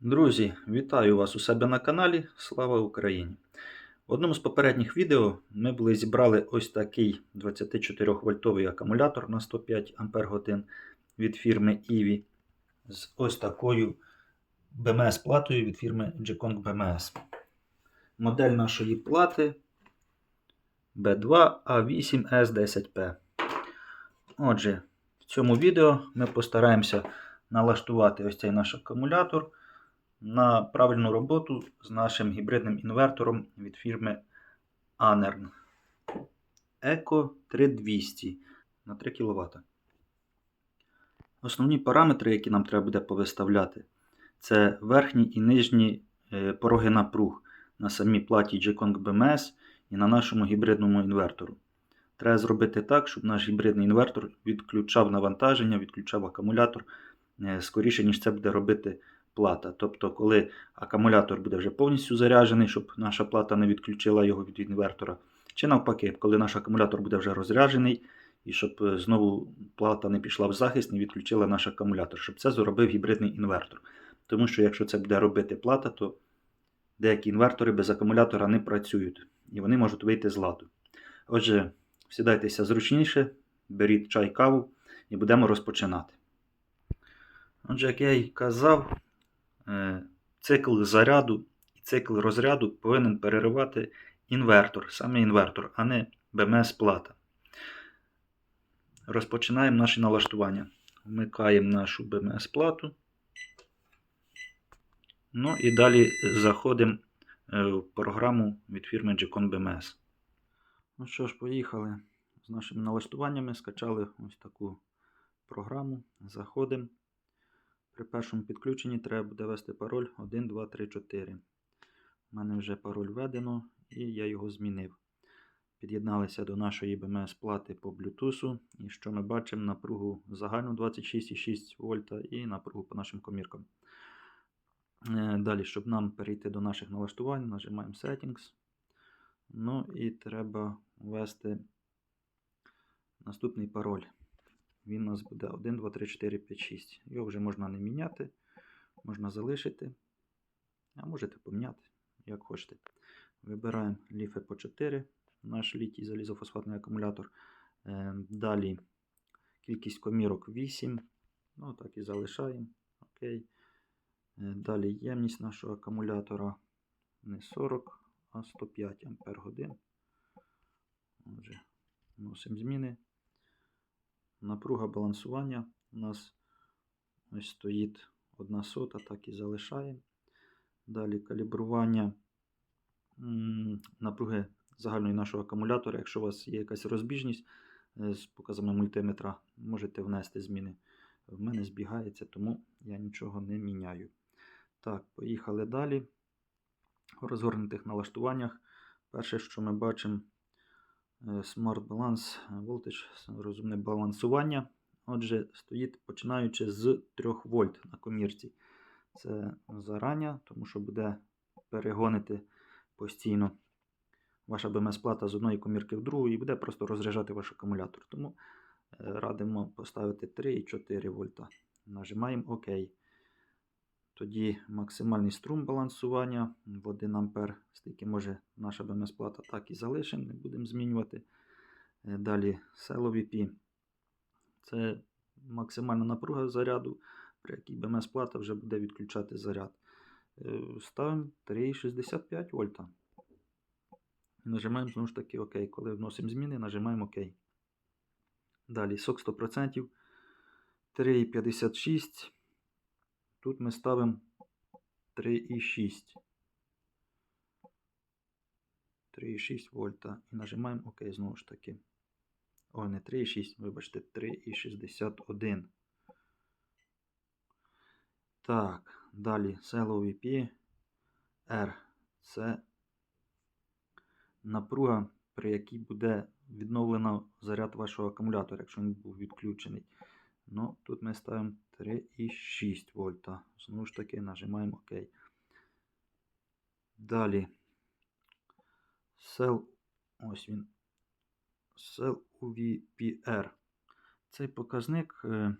Друзі, вітаю вас у себе на каналі. Слава Україні! В одному з попередніх відео ми були зібрали ось такий 24 вольтовий акумулятор на 105 Ах від фірми EVI з ось такою BMS-платою від фірми Gkong BMS. Модель нашої плати B2A8S10P. Отже, в цьому відео ми постараємося налаштувати ось цей наш акумулятор на правильну роботу з нашим гібридним інвертором від фірми Anern Eco 3200 на 3 кВт. Основні параметри, які нам треба буде повиставляти, це верхні і нижні е, пороги напруг на самій платі Gkong BMS і на нашому гібридному інвертору. Треба зробити так, щоб наш гібридний інвертор відключав навантаження, відключав акумулятор е, скоріше, ніж це буде робити плата. Тобто, коли акумулятор буде вже повністю заряджений, щоб наша плата не відключила його від інвертора. Чи навпаки, коли наш акумулятор буде вже розряджений, і щоб е, знову плата не пішла в захист, не відключила наш акумулятор, щоб це зробив гібридний інвертор. Тому що якщо це буде робити плата, то деякі інвертори без акумулятора не працюють і вони можуть вийти з ладу. Отже, сідайтеся зручніше, беріть чай каву і будемо розпочинати. Отже, як я й казав, цикл заряду і цикл розряду повинен переривати інвертор, саме інвертор, а не БМС-плата. Розпочинаємо наше налаштування. Вмикаємо нашу БМС-плату. Ну і далі заходимо е, в програму від фірми Gcon BMS. Ну що ж, поїхали з нашими налаштуваннями. Скачали ось таку програму. Заходимо. При першому підключенні треба буде ввести пароль 1, 2, 3, 4. У мене вже пароль введено і я його змінив. Під'єдналися до нашої BMS плати по Bluetooth. І що ми бачимо напругу загальну 26,6 вольта і напругу по нашим коміркам. Е, Далі, щоб нам перейти до наших налаштувань, нажимаємо Settings. Ну і треба ввести наступний пароль. Він у нас буде 1, 2, 3, 4, 5, 6. Його вже можна не міняти, можна залишити. А можете поміняти, як хочете. Вибираємо ліфи по 4, наш літій залізофосфатний акумулятор. Е, Далі кількість комірок 8. Ну, так і залишаємо. Окей. Е, Далі ємність нашого акумулятора не 40, а 105 Ампер годин. Отже, вносимо зміни. Напруга балансування у нас ось стоїть 1 сота, так і залишаємо. Далі калібрування напруги загальної нашого акумулятора. Якщо у вас є якась розбіжність е, з показами мультиметра, можете внести зміни. В мене збігається, тому я нічого не міняю. Так, поїхали далі. В розгорнутих налаштуваннях. Перше, що ми бачимо, Smart Balance Voltage, розумне балансування. Отже, стоїть починаючи з 3 вольт на комірці. Це зарання, тому що буде перегонити постійно ваша БМС-плата з одної комірки в другу і буде просто розряджати ваш акумулятор. Тому е, радимо поставити 3 і 4 вольта. Нажимаємо ОК. Тоді максимальний струм балансування в 1 А, стільки може наша БМС-плата, так і залишимо, не будемо змінювати. Е, Далі село VP. Це максимальна напруга заряду, при якій БМС-плата вже буде відключати заряд. Е, Ставимо 3,65 вольта. Нажимаємо знову ж таки ОК. Коли вносимо зміни, нажимаємо ОК. Далі сок 100%. 3,56. Тут ми ставимо 3,6. 3,6 вольта. І нажимаємо ОК знову ж таки. О, не 3,6, вибачте, 3,61. Так, далі CLOVP R. Це напруга, при якій буде відновлено заряд вашого акумулятора, якщо він був відключений. Ну, тут ми ставимо 3,6 вольта. Знову ж таки, нажимаємо ОК. Далі. Cell, ось він. Cell UVPR. Цей показник е,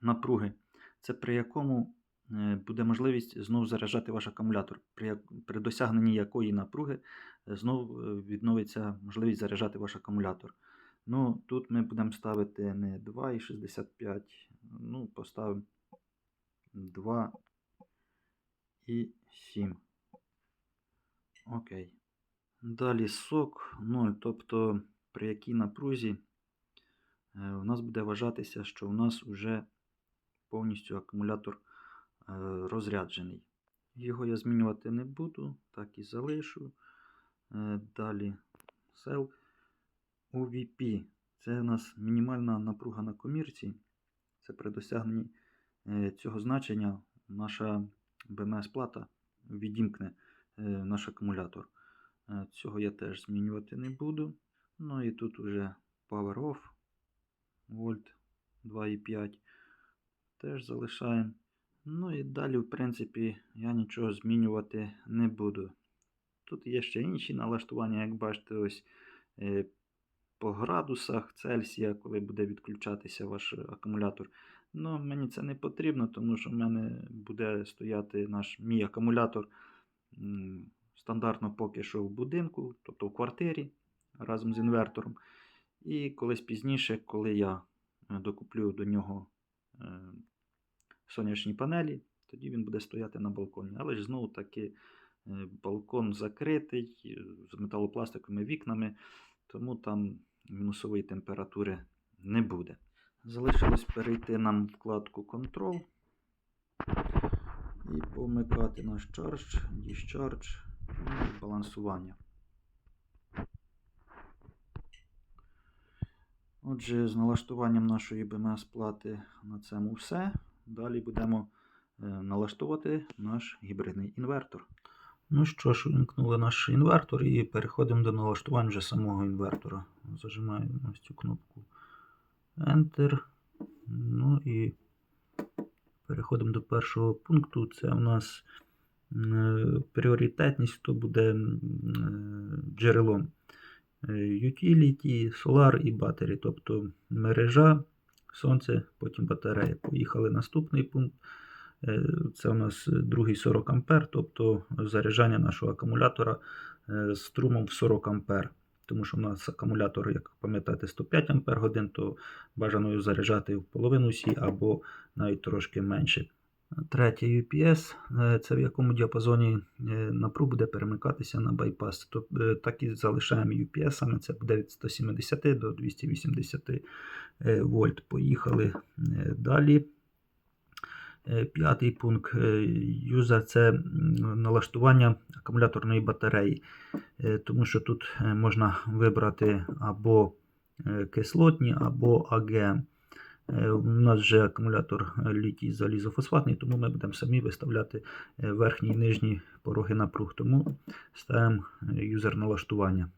напруги. Це при якому е, буде можливість знову заряджати ваш акумулятор, при, при досягненні якої напруги е, знов е, відновиться можливість заряджати ваш акумулятор. Ну, тут ми будемо ставити не 2,65, ну, поставимо 2 і 7. Окей. Далі сок 0, тобто при якій напрузі е, у нас буде вважатися, що у нас вже повністю акумулятор е, розряджений. Його я змінювати не буду, так і залишу. Е, Далі сел UVP. Це у нас мінімальна напруга на комірці. Це при досягненні е, цього значення наша БМС-плата відімкне е, наш акумулятор. Е, Цього я теж змінювати не буду. Ну і тут вже Power Off вольт 2,5 теж залишаємо. Ну і далі, в принципі, я нічого змінювати не буду. Тут є ще інші налаштування, як бачите, ось по градусах Цельсія, коли буде відключатися ваш акумулятор. Ну, мені це не потрібно, тому що в мене буде стояти наш мій акумулятор стандартно поки що в будинку, тобто в квартирі разом з інвертором. І колись пізніше, коли я е, докуплю до нього е, сонячні панелі, тоді він буде стояти на балконі. Але ж знову таки е, балкон закритий з металопластиковими вікнами, тому там мінусової температури не буде. Залишилось перейти нам вкладку Control і помикати наш Charge, Discharge і балансування. Отже, з налаштуванням нашої BMS плати на цьому все. Далі будемо е, налаштовувати наш гібридний інвертор. Ну що ж, увімкнули наш інвертор і переходимо до налаштувань вже самого інвертора. Зажимаємо цю кнопку Enter. Ну і переходимо до першого пункту. Це у нас е, пріоритетність, хто буде е, джерелом. Е, Utility, Solar і Battery, тобто мережа, сонце, потім батарея. Поїхали наступний пункт. Е, Це у нас другий 40 А, тобто заряджання нашого акумулятора е, струмом в 40 А. Тому що у нас акумулятор, як пам'ятаєте, 105 Ах, то бажано його заряджати в половину сі або навіть трошки менше. Третє UPS е, це в якому діапазоні е, напруг буде перемикатися на байпас. Тобто е, так і залишаємо UPS, це буде від 170 до 280 е, вольт. Поїхали е, далі. Е, П'ятий пункт е, юзер це налаштування акумуляторної батареї, Е, тому що тут можна вибрати або кислотні, або АГМ. Е, У нас вже акумулятор літій залізофосфатний, тому ми будемо самі виставляти верхні і нижні пороги напруг. Тому ставимо юзер налаштування.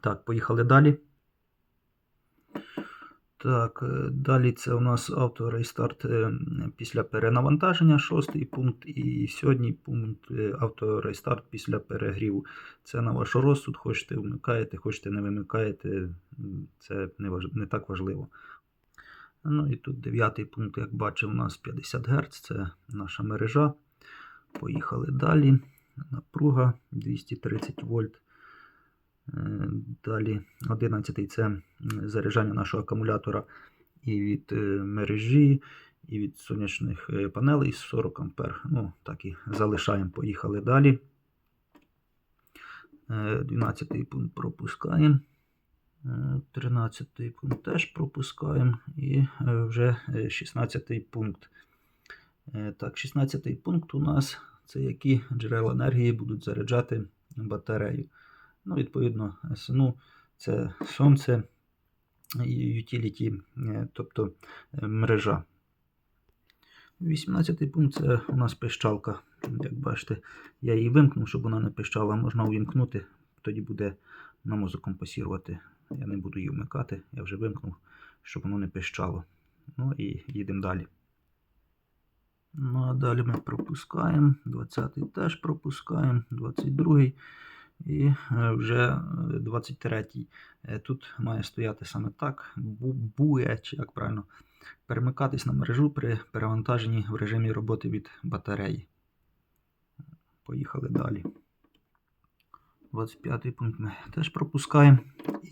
Так, поїхали далі. Так, е, далі це у нас авторейстарт після перенавантаження, шостий пункт. І сьогодні пункт е, авторейстарт після перегріву. Це на ваш розсуд. Хочете вмикаєте, хочете не вимикаєте. Це не, важ... не так важливо. Ну і тут дев'ятий пункт, як бачив, у нас 50 Гц, це наша мережа. Поїхали далі. Напруга 230 вольт. Е, Далі 11 це заряджання нашого акумулятора і від е, мережі, і від сонячних е, панелей 40 А. Ну, так і залишаємо, поїхали далі. 12 пункт пропускаємо. 13 пункт теж пропускаємо. І вже 16 пункт. Так, 16 пункт у нас це які джерела енергії будуть заряджати батарею. Ну, відповідно, СНУ це сонце і utility, е, тобто е, мережа. 18 пункт це у нас пищалка. Як бачите, я її вимкнув, щоб вона не пищала. Можна увімкнути, тоді буде на мозок компасірувати. Я не буду її вмикати, я вже вимкнув, щоб воно не пищало. Ну і їдемо далі. Ну, а далі ми пропускаємо. 20-й теж пропускаємо, 22-й і е, вже е, 23-й. Е, Тут має стояти саме так. Бує, чи як правильно перемикатись на мережу при перевантаженні в режимі роботи від батареї. Поїхали далі. 25 пункт ми теж пропускаємо.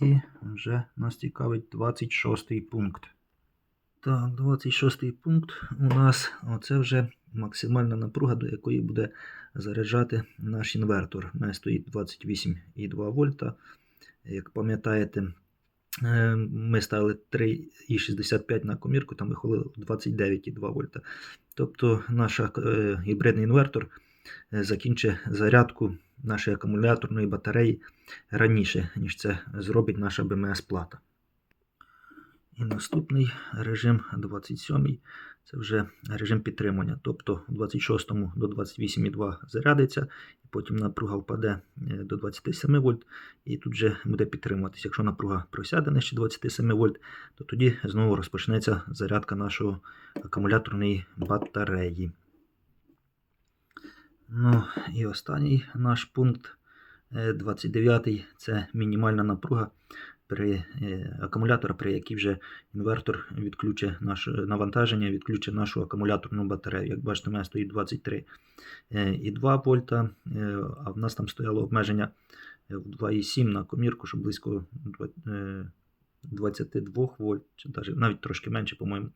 І вже нас цікавить 26 пункт. Так, 26 пункт у нас оце вже максимальна напруга, до якої буде заряджати наш інвертор. У мене стоїть 28,2 вольта. Як пам'ятаєте, е, ми ставили 3,65 на комірку, там виходило 29,2 вольта. Тобто наш е, гібридний інвертор е, закінчить зарядку нашої акумуляторної батареї раніше, ніж це зробить наша БМС-плата. І наступний режим 27 це вже режим підтримання. Тобто 26 до 28,2 зарядиться, і потім напруга впаде е, до 27 вольт, і тут вже буде підтримуватися. Якщо напруга просяде нижче 27 вольт, то тоді знову розпочнеться зарядка нашої акумуляторної батареї. Ну і останній наш пункт 29 це мінімальна напруга при е, акумулятора, при якій вже інвертор відключить наше навантаження, відключить нашу акумуляторну батарею. Як бачите, у мене стоїть 23,2 вольта, е, а в нас там стояло обмеження в 2,7 на комірку, що близько е, 22 вольт, чи навіть, трошки менше, по-моєму. Е,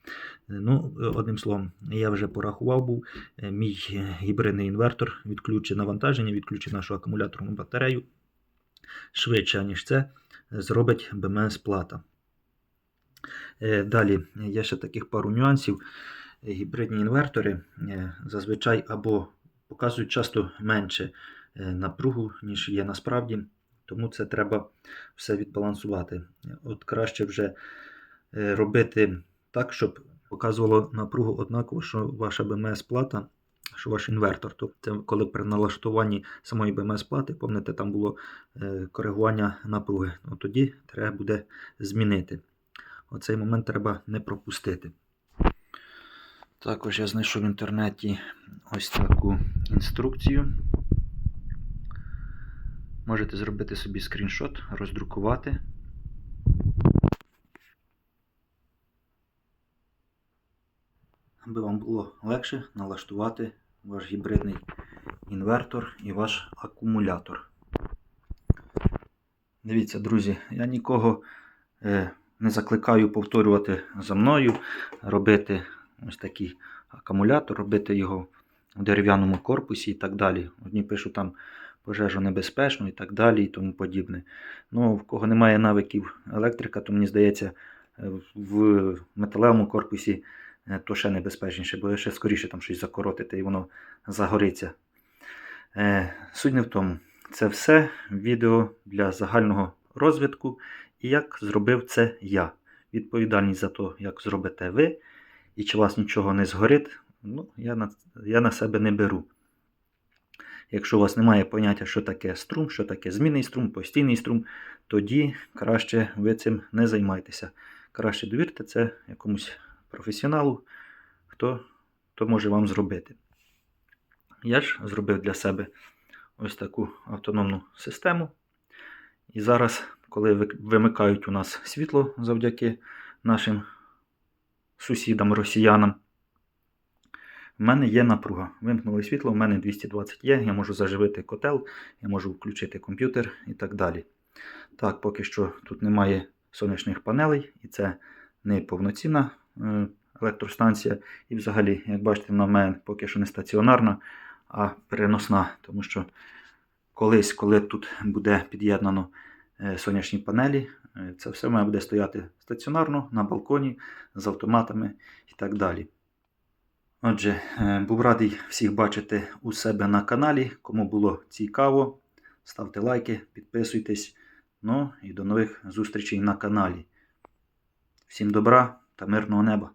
Ну, е, одним словом, я вже порахував був, е, мій е, гібридний інвертор відключить навантаження, відключить нашу акумуляторну батарею швидше, ніж це зробить БМС плата. Е, Далі є ще таких пару нюансів. Гібридні інвертори е, зазвичай або показують часто менше е, напругу, ніж є насправді. Тому це треба все відбалансувати. От краще вже робити так, щоб показувало напругу однаково, що ваша БМС-плата, що ваш інвертор. Тобто, коли при налаштуванні самої БМС-плати, пам'ятаєте, там було е, коригування напруги. От тоді треба буде змінити. Оцей момент треба не пропустити. Також я знайшов в інтернеті ось таку інструкцію. Можете зробити собі скріншот, роздрукувати. Аби вам було легше налаштувати ваш гібридний інвертор і ваш акумулятор. Дивіться, друзі, я нікого е, не закликаю повторювати за мною, робити ось такий акумулятор, робити його в дерев'яному корпусі і так далі. Одні пишуть там пожежонебезпечно і так далі і тому подібне. Ну, в кого немає навиків електрика, то мені здається, в металевому корпусі то ще небезпечніше, бо ще скоріше там щось закоротити і воно загориться. Е, Суть не в тому. Це все відео для загального розвитку і як зробив це я. Відповідальність за те, як зробите ви, і чи вас нічого не згорить, ну, я на, я на себе не беру. Якщо у вас немає поняття, що таке струм, що таке змінний струм, постійний струм, тоді краще ви цим не займайтеся. Краще довірте це якомусь професіоналу, хто, хто може вам зробити. Я ж зробив для себе ось таку автономну систему. І зараз, коли вимикають у нас світло завдяки нашим сусідам, росіянам, в мене є напруга. Вимкнули світло, в мене 220 є, я можу заживити котел, я можу включити комп'ютер і так далі. Так, поки що тут немає сонячних панелей, і це не повноцінна електростанція. І взагалі, як бачите, вона мене поки що не стаціонарна, а переносна. Тому що колись, коли тут буде під'єднано е, сонячні панелі, е, це все має буде стояти стаціонарно на балконі з автоматами і так далі. Отже, е, був радий всіх бачити у себе на каналі. Кому було цікаво, ставте лайки, підписуйтесь. Ну і до нових зустрічей на каналі. Всім добра та мирного неба!